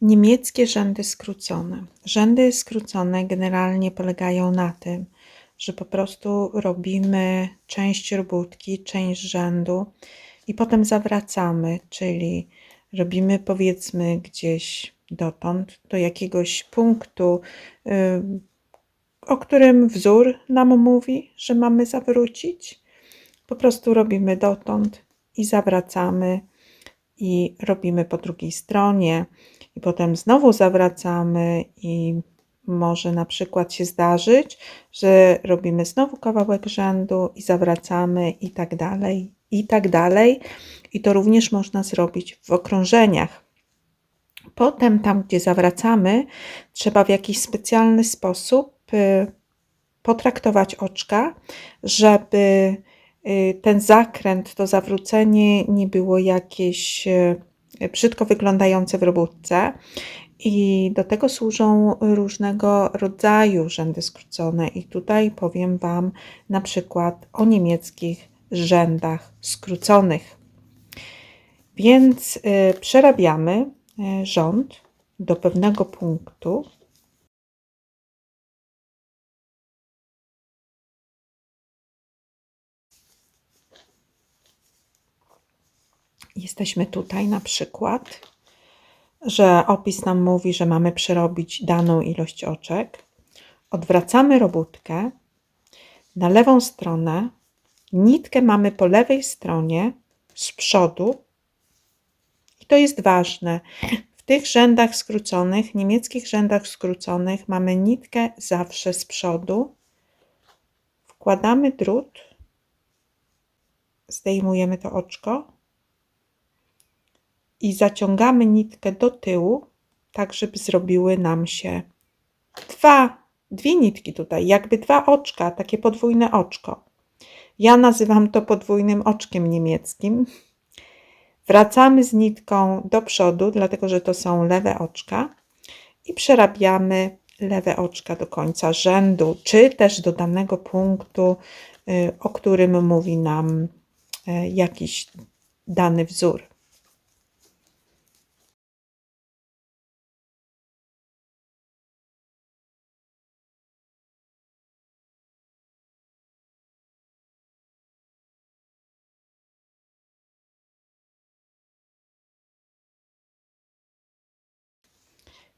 Niemieckie rzędy skrócone. Rzędy skrócone generalnie polegają na tym, że po prostu robimy część robótki, część rzędu i potem zawracamy, czyli robimy powiedzmy gdzieś dotąd, do jakiegoś punktu, y, o którym wzór nam mówi, że mamy zawrócić. Po prostu robimy dotąd i zawracamy i robimy po drugiej stronie i potem znowu zawracamy i może na przykład się zdarzyć, że robimy znowu kawałek rzędu i zawracamy i tak dalej, i tak dalej. I to również można zrobić w okrążeniach. Potem tam, gdzie zawracamy, trzeba w jakiś specjalny sposób y, potraktować oczka, żeby ten zakręt, to zawrócenie nie było jakieś y, brzydko wyglądające w robótce. I do tego służą różnego rodzaju rzędy skrócone. I tutaj powiem Wam na przykład o niemieckich rzędach skróconych. Więc y, przerabiamy y, rząd do pewnego punktu. Jesteśmy tutaj na przykład, że opis nam mówi, że mamy przerobić daną ilość oczek. Odwracamy robótkę na lewą stronę. Nitkę mamy po lewej stronie z przodu. I to jest ważne. W tych rzędach skróconych, niemieckich rzędach skróconych, mamy nitkę zawsze z przodu. Wkładamy drut, zdejmujemy to oczko i zaciągamy nitkę do tyłu, tak żeby zrobiły nam się dwa, dwie nitki tutaj, jakby dwa oczka, takie podwójne oczko. Ja nazywam to podwójnym oczkiem niemieckim. Wracamy z nitką do przodu, dlatego że to są lewe oczka i przerabiamy lewe oczka do końca rzędu, czy też do danego punktu, y, o którym mówi nam y, jakiś dany wzór.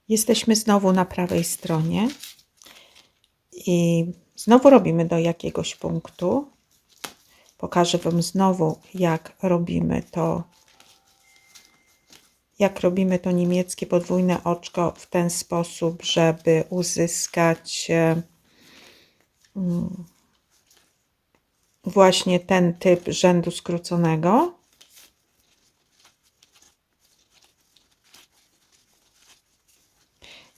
Jesteśmy znowu na prawej stronie i znowu robimy do jakiegoś punktu. Pokażę Wam znowu, jak robimy to, jak robimy to niemieckie podwójne oczko w ten sposób, żeby uzyskać mm, właśnie ten typ rzędu skróconego.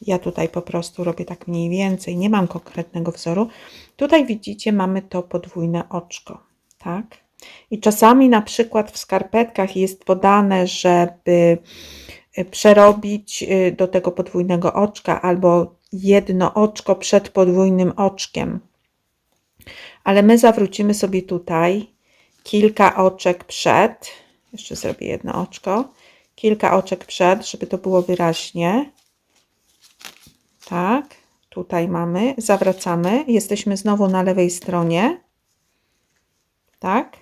Ja tutaj po prostu robię tak mniej więcej, nie mam konkretnego wzoru. Tutaj widzicie, mamy to podwójne oczko, tak? I czasami na przykład w skarpetkach jest podane, żeby y, przerobić y, do tego podwójnego oczka albo jedno oczko przed podwójnym oczkiem. Ale my zawrócimy sobie tutaj kilka oczek przed, jeszcze zrobię jedno oczko, kilka oczek przed, żeby to było wyraźnie. Tak, tutaj mamy, zawracamy, jesteśmy znowu na lewej stronie. Tak.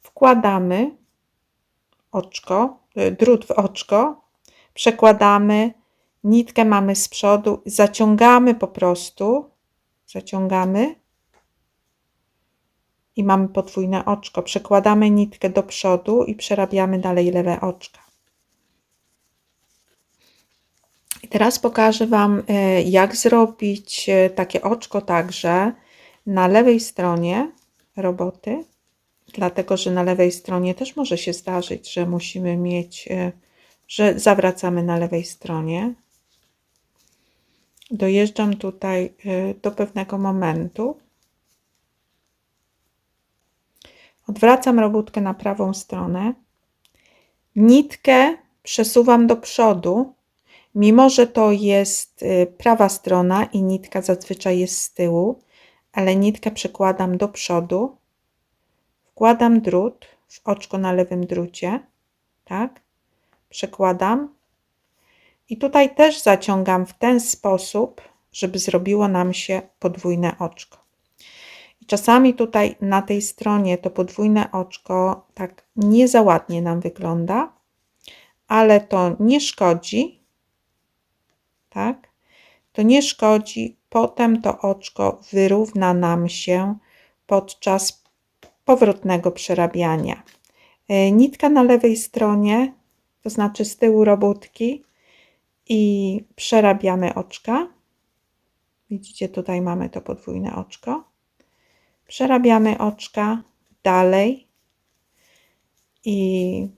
Wkładamy oczko, y, drut w oczko, przekładamy, nitkę mamy z przodu, zaciągamy po prostu, zaciągamy i mamy podwójne oczko. Przekładamy nitkę do przodu i przerabiamy dalej lewe oczka. I teraz pokażę Wam, e, jak zrobić e, takie oczko także na lewej stronie roboty, dlatego że na lewej stronie też może się zdarzyć, że musimy mieć, e, że zawracamy na lewej stronie. Dojeżdżam tutaj do pewnego momentu. Odwracam robótkę na prawą stronę. Nitkę przesuwam do przodu, Mimo, że to jest y, prawa strona i nitka zazwyczaj jest z tyłu, ale nitkę przekładam do przodu, wkładam drut w oczko na lewym drucie, tak? przekładam i tutaj też zaciągam w ten sposób, żeby zrobiło nam się podwójne oczko. I czasami tutaj na tej stronie to podwójne oczko tak nie za ładnie nam wygląda, ale to nie szkodzi, tak? To nie szkodzi, potem to oczko wyrówna nam się podczas powrotnego przerabiania. E, nitka na lewej stronie, to znaczy z tyłu robótki i przerabiamy oczka. Widzicie, tutaj mamy to podwójne oczko. Przerabiamy oczka dalej i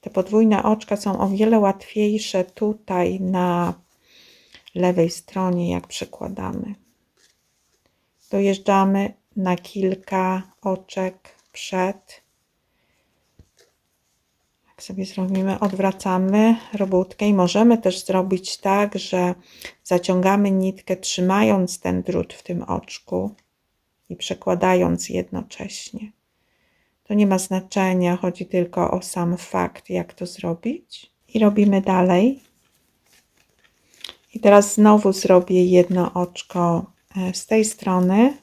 te podwójne oczka są o wiele łatwiejsze tutaj na lewej stronie, jak przekładamy. Dojeżdżamy na kilka oczek przed. Jak sobie zrobimy, odwracamy robótkę i możemy też zrobić tak, że zaciągamy nitkę trzymając ten drut w tym oczku i przekładając jednocześnie. To nie ma znaczenia, chodzi tylko o sam fakt, jak to zrobić. I robimy dalej. I teraz znowu zrobię jedno oczko e, z tej strony,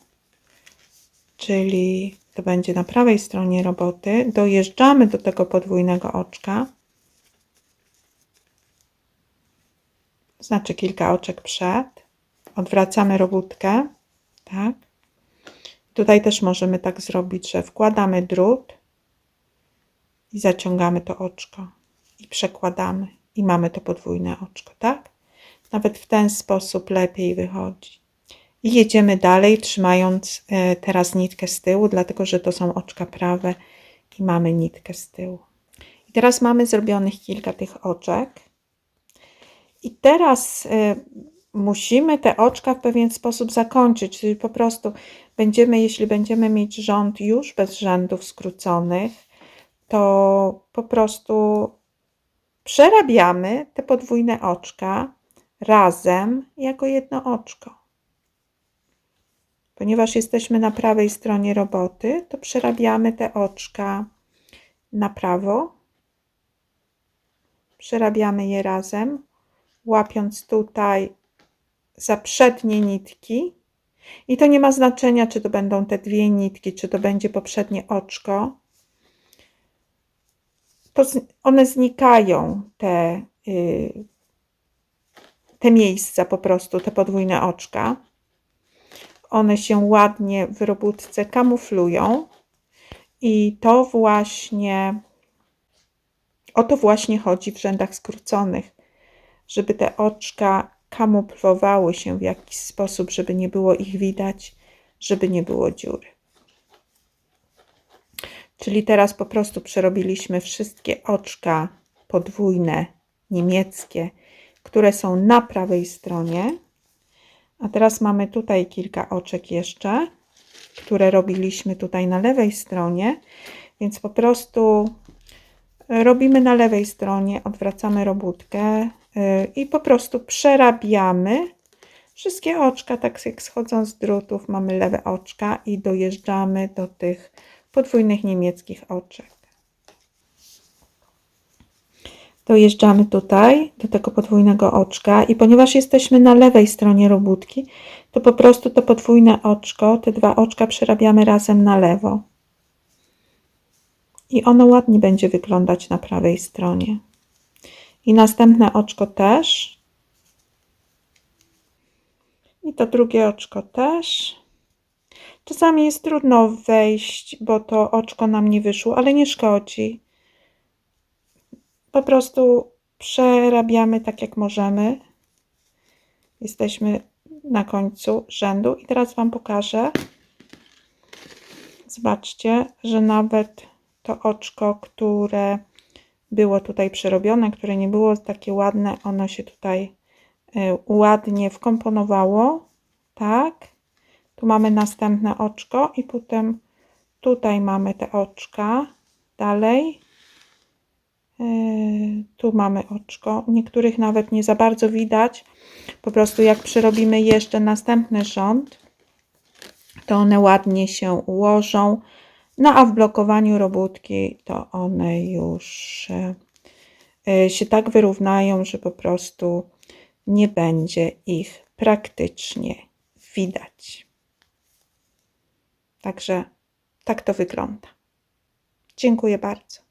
czyli to będzie na prawej stronie roboty. Dojeżdżamy do tego podwójnego oczka. Znaczy kilka oczek przed. Odwracamy robótkę. Tak. Tutaj też możemy tak zrobić, że wkładamy drut i zaciągamy to oczko i przekładamy i mamy to podwójne oczko, tak? Nawet w ten sposób lepiej wychodzi. I jedziemy dalej, trzymając e, teraz nitkę z tyłu, dlatego że to są oczka prawe i mamy nitkę z tyłu. I teraz mamy zrobionych kilka tych oczek. I teraz e, musimy te oczka w pewien sposób zakończyć, czyli po prostu będziemy, jeśli będziemy mieć rząd już bez rzędów skróconych, to po prostu przerabiamy te podwójne oczka razem jako jedno oczko. Ponieważ jesteśmy na prawej stronie roboty, to przerabiamy te oczka na prawo. Przerabiamy je razem, łapiąc tutaj za przednie nitki. I to nie ma znaczenia, czy to będą te dwie nitki, czy to będzie poprzednie oczko. To one znikają, te, yy, te miejsca po prostu, te podwójne oczka. One się ładnie w robótce kamuflują i to właśnie o to właśnie chodzi w rzędach skróconych, żeby te oczka kamuflowały się w jakiś sposób, żeby nie było ich widać, żeby nie było dziury. Czyli teraz po prostu przerobiliśmy wszystkie oczka podwójne niemieckie, które są na prawej stronie. A teraz mamy tutaj kilka oczek jeszcze, które robiliśmy tutaj na lewej stronie, więc po prostu robimy na lewej stronie, odwracamy robótkę y, i po prostu przerabiamy wszystkie oczka, tak jak schodzą z drutów, mamy lewe oczka i dojeżdżamy do tych podwójnych niemieckich oczek. Dojeżdżamy tutaj do tego podwójnego oczka i ponieważ jesteśmy na lewej stronie robótki, to po prostu to podwójne oczko, te dwa oczka przerabiamy razem na lewo. I ono ładnie będzie wyglądać na prawej stronie. I następne oczko też. I to drugie oczko też. Czasami jest trudno wejść, bo to oczko nam nie wyszło, ale nie szkodzi po prostu przerabiamy tak jak możemy. Jesteśmy na końcu rzędu i teraz Wam pokażę. Zobaczcie, że nawet to oczko, które było tutaj przerobione, które nie było takie ładne, ono się tutaj y, ładnie wkomponowało. Tak. Tu mamy następne oczko i potem tutaj mamy te oczka. Dalej tu mamy oczko. Niektórych nawet nie za bardzo widać. Po prostu jak przerobimy jeszcze następny rząd, to one ładnie się ułożą. No a w blokowaniu robótki to one już y, się tak wyrównają, że po prostu nie będzie ich praktycznie widać. Także tak to wygląda. Dziękuję bardzo.